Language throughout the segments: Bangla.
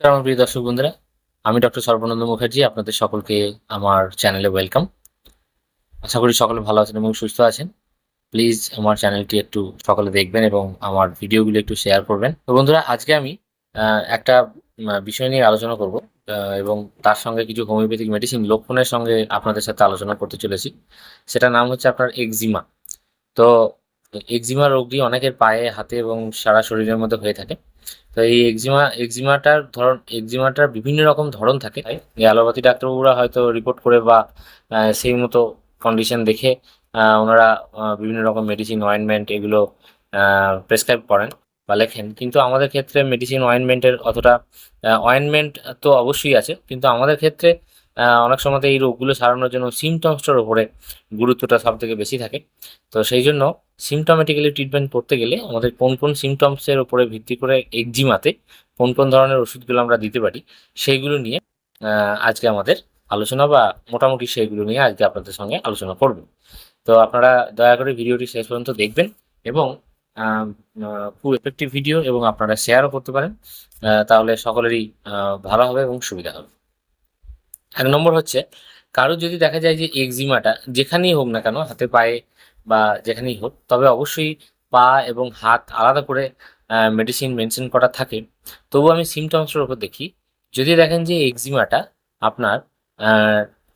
আমার প্রিয় দর্শক বন্ধুরা। আমি ডক্টর সর্বানন্দ মুখার্জি, আপনাদের সকলকে আমার চ্যানেলে ওয়েলকাম। আশা করি সকলে ভালো আছেন এবং সুস্থ আছেন। প্লিজ আমার চ্যানেলটি একটু সকলে দেখবেন এবং আমার ভিডিওগুলো একটু শেয়ার করবেন। তো বন্ধুরা, আজকে আমি একটা বিষয় নিয়ে আলোচনা করব এবং তার সঙ্গে কিছু হোমিওপ্যাথিক মেডিসিন লক্ষণের সঙ্গে আপনাদের সাথে আলোচনা করতে চলেছি। সেটার নাম হচ্ছে আপনার এক্সিমা তো এক্সিমা রোগটি অনেকের পায়ে, হাতে এবং সারা শরীরের মধ্যে হয়ে থাকে। তো এই এক্সিমা এক্সিমাটার ধরন এক্সিমাটার বিভিন্ন রকম ধরন থাকে। অ্যালোপ্যাথি ডাক্তারবাবুরা হয়তো রিপোর্ট করে বা সেই মতো কন্ডিশন দেখে ওনারা বিভিন্ন রকম মেডিসিন অয়েনমেন্ট এগুলো প্রেসক্রাইব করেন বা লেখেন। কিন্তু আমাদের ক্ষেত্রে মেডিসিন অয়েনমেন্টের অতটা অয়েনমেন্ট তো অবশ্যই আছে। কিন্তু আমাদের ক্ষেত্রে অনেক সময় এই রোগগুলো সারানোর জন্য সিমটমসটার উপরে গুরুত্বটা সব থেকে বেশি থাকে। তো সেই জন্য সিমটমেটিক্যালি ট্রিটমেন্ট করতে গেলে আমাদের কোন কোন সিমটমসের উপরে ভিত্তি করে একজিমাতে কোন কোন ধরনের ওষুধগুলো আমরা দিতে পারি, সেইগুলো নিয়ে আজকে আমাদের আলোচনা বা মোটামুটি সেইগুলো নিয়ে আজকে আপনাদের সঙ্গে আলোচনা করব। তো আপনারা দয়া করে ভিডিওটি শেষ পর্যন্ত দেখবেন এবং খুব এফেক্টিভ ভিডিও এবং আপনারা শেয়ারও করতে পারেন তাহলে সকলেরই ভালো হবে এবং সুবিধা হবে। এক নম্বর হচ্ছে, কারও যদি দেখা যায় যে এক্সিমাটা যেখানেই হোক না কেন, হাতে পায়ে বা যেখানেই হোক, তবে অবশ্যই পা এবং হাত আলাদা করে মেডিসিন মেনশন করা থাকে। তবু আমি সিমটমসের উপর দেখি, যদি দেখেন যে এক্সিমাটা আপনার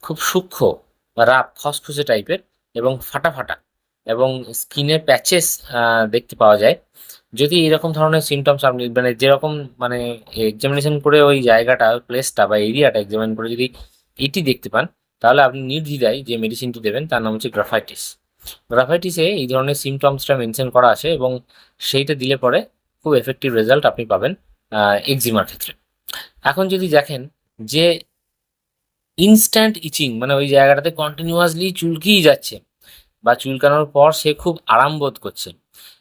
খুব সূক্ষ্ম বা রাপ খসখসে টাইপের এবং ফাটা ফাটা এবং স্কিনে প্যাচেস দেখতে পাওয়া যায় যদি এরকম ধরনের সিমটমস আপনি মানে যেরকম মানে এক্সামিনেশন করে ওই জায়গাটা প্লেসটা বা এরিয়াটা এক্সামিন করে যদি এটি দেখতে পান, তাহলে আপনি নির্দ্বিধায় যে মেডিসিনটি দেবেন, তার নাম হচ্ছে গ্রাফাইটিস গ্রাফাইটিসে এই ধরনের সিমটমসটা মেনশন করা আছে এবং সেইটা দিলে পরে খুব এফেক্টিভ রেজাল্ট আপনি পাবেন এক্সিমার ক্ষেত্রে। এখন যদি দেখেন যে ইনস্ট্যান্ট ইচিং মানে ওই জায়গাটাতে কন্টিনিউয়াসলি চুলকিয়ে যাচ্ছে, বা চুলকানোর পর সে খুব আরাম বোধ করছে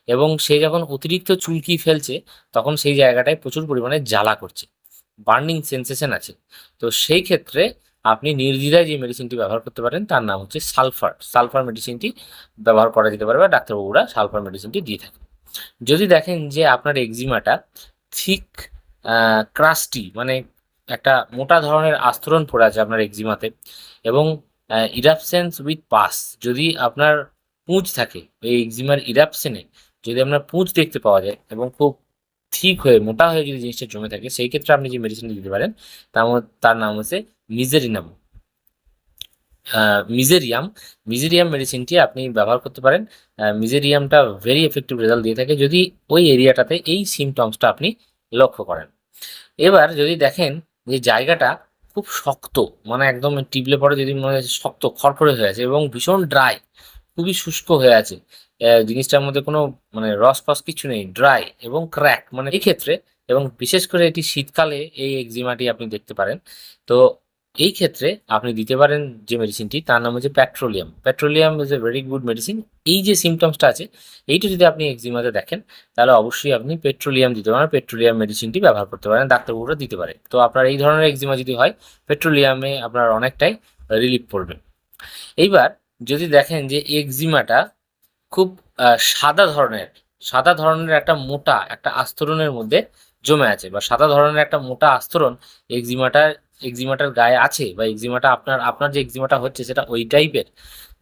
এবং সে যখন অতিরিক্ত চুলকি ফেলছে, তখন সেই জায়গাটায় প্রচুর পরিমাণে জ্বালা করছে। বার্নিং সেন্সেশন আছে। তো সেই ক্ষেত্রে আপনি নির্দ্বিধায় যে মেডিসিনটি ব্যবহার করতে পারেন, তার নাম হচ্ছে সালফার সালফার মেডিসিনটি ব্যবহার করা যেতে পারে বা ডাক্তারবাবুরা সালফার মেডিসিনটি দিয়ে থাকে যদি দেখেন যে আপনার এক্সিমাটা থিক ক্রাস্টি মানে একটা মোটা ধরনের আস্তরণ পড়ে আছে আপনার এক্সিমাতে এবং ইরাপসেন্স উইথ পাস যদি আপনার পুঁজ থাকে, এই এক্সিমার ইরাপসেনে যদি আপনার পুঁজ দেখতে পাওয়া যায় এবং খুব ঠিক হয়ে, মোটা হয়ে যদি জিনিসটা জমে থাকে, সেই ক্ষেত্রে আপনি যে মেডিসিনটি দিতে পারেন তার নাম হচ্ছে মিজেরিনাম মিজেরিয়াম মিজেরিয়াম মেডিসিনটি আপনি ব্যবহার করতে পারেন। মিজেরিয়ামটা ভেরি এফেক্টিভ রেজাল্ট দিয়ে থাকে যদি ওই এরিয়াটাতে এই সিমটমসটা আপনি লক্ষ্য করেন। এবার যদি দেখেন যে জায়গাটা খুব শক্ত মানে একদম টিপলে পরে যদি মনে হয় শক্ত, খড়খড়ে হয়ে আছে এবং ভীষণ ড্রাই খুবই শুষ্ক হয়ে আছে। জিনিসটার মধ্যে কোনো মানে রস ফস কিছু নেই, ড্রাই এবং ক্র্যাক মানে এই ক্ষেত্রে এবং বিশেষ করে এটি শীতকালে এই এক্সিমাটি আপনি দেখতে পারেন। তো এই ক্ষেত্রে আপনি দিতে পারেন যে মেডিসিনটি, তার নাম হচ্ছে petroleum. Petroleum is a very good medicine এই যে সিমটমসটা আছে, এইটা যদি আপনি এক্সিমাতে দেখেন, তাহলে অবশ্যই আপনি পেট্রোলিয়াম দিতে পারেন, পেট্রোলিয়াম মেডিসিনটি ব্যবহার করতে পারেন, ডাক্তারবাবুরা দিতে পারে। তো আপনার এই ধরনের এক্সিমা যদি হয়, পেট্রোলিয়ামে আপনার অনেকটাই রিলিফ পড়বে এইবার যদি দেখেন যে এক্সিমাটা খুব সাদা ধরনের সাদা ধরনের একটা মোটা, একটা আস্তরণের মধ্যে জমে আছে বা সাদা ধরনের একটা মোটা আস্তরণ এক্সিমাটার এক্সিমাটার গায়ে আছে বা এক্সিমাটা আপনার আপনার যে এক্সিমাটা হচ্ছে সেটা ওই টাইপের।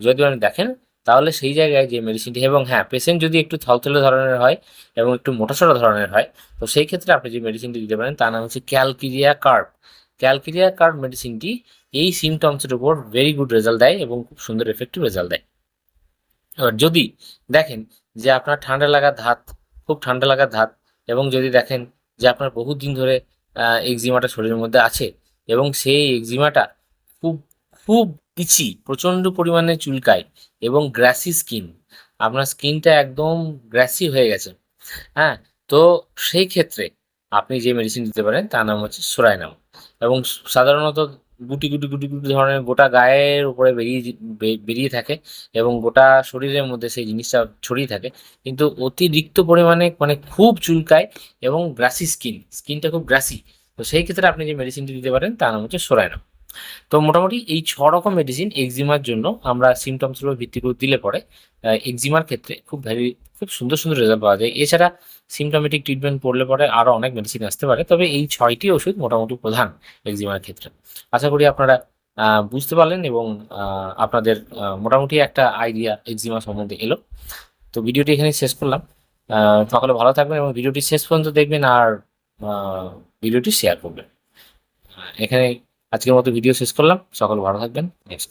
যদি আপনি দেখেন, তাহলে সেই জায়গায় যে মেডিসিনটি এবং হ্যাঁ পেশেন্ট যদি একটু থলথলে ধরনের হয় এবং একটু মোটাসোটা ধরনের হয়, তো সেই ক্ষেত্রে আপনি যে মেডিসিনটি দিতে পারেন, তার নাম হচ্ছে ক্যালকিরিয়া কার্ভ ক্যালকিরিয়া কার্ভ মেডিসিনটি এই সিমটমসের উপর ভেরি গুড রেজাল্ট দেয় এবং খুব সুন্দর এফেক্টিভ রেজাল্ট দেয়। এবার যদি দেখেন যে আপনার ঠান্ডা লাগার ধাত, খুব ঠান্ডা লাগার ধাত এবং যদি দেখেন যে আপনার বহুদিন ধরে এক্সিমাটা শরীরের মধ্যে আছে এবং সেই এক্সিমাটা খুব খুব ইচি প্রচণ্ড পরিমাণে চুলকায় এবং গ্রাসি স্কিন আপনার স্কিনটা একদম গ্রাসি হয়ে গেছে হ্যাঁ? তো সেই ক্ষেত্রে আপনি যে মেডিসিন দিতে পারেন তার নাম হচ্ছে সোরাইনাম এবং সাধারণত গুটি গুটি গুটি গুটি ধরনের গোটা গায়ের উপরে বেরিয়ে বেরিয়ে থাকে এবং গোটা শরীরের মধ্যে সেই জিনিসটা ছড়িয়ে থাকে। কিন্তু অতিরিক্ত পরিমাণে মানে খুব চুলকায় এবং গ্রাসি স্কিন স্কিনটা খুব গ্রাসি তো সেই ক্ষেত্রে আপনি যে মেডিসিনটি দিতে পারেন, তার নাম হচ্ছে সোরাইনাম তো মোটামুটি এই ছ রকম মেডিসিন এক্সিমার জন্য আমরা সিমটমস উপর ভিত্তি করে দিলে পরে এক্সিমার ক্ষেত্রে খুব ভ্যারি খুব সুন্দর সুন্দর রেজাল্ট পাওয়া যায়। এছাড়া সিমটমেটিক ট্রিটমেন্ট পড়লে পরে আরও অনেক মেডিসিন আসতে পারে, তবে এই ছয়টি ওষুধ মোটামুটি প্রধান এক্সিমার ক্ষেত্রে। আশা করি আপনারা বুঝতে পারলেন এবং আপনাদের মোটামুটি একটা আইডিয়া এক্সিমা সম্বন্ধে এলো। তো ভিডিওটি এখানে শেষ করলাম। সকলে ভালো থাকবেন এবং ভিডিওটি শেষ পর্যন্ত দেখবেন আর ভিডিওটি শেয়ার করবেন। এখানে আজকের মতো ভিডিও শেষ করলাম। সকল ভালো থাকবেন। নেক্সট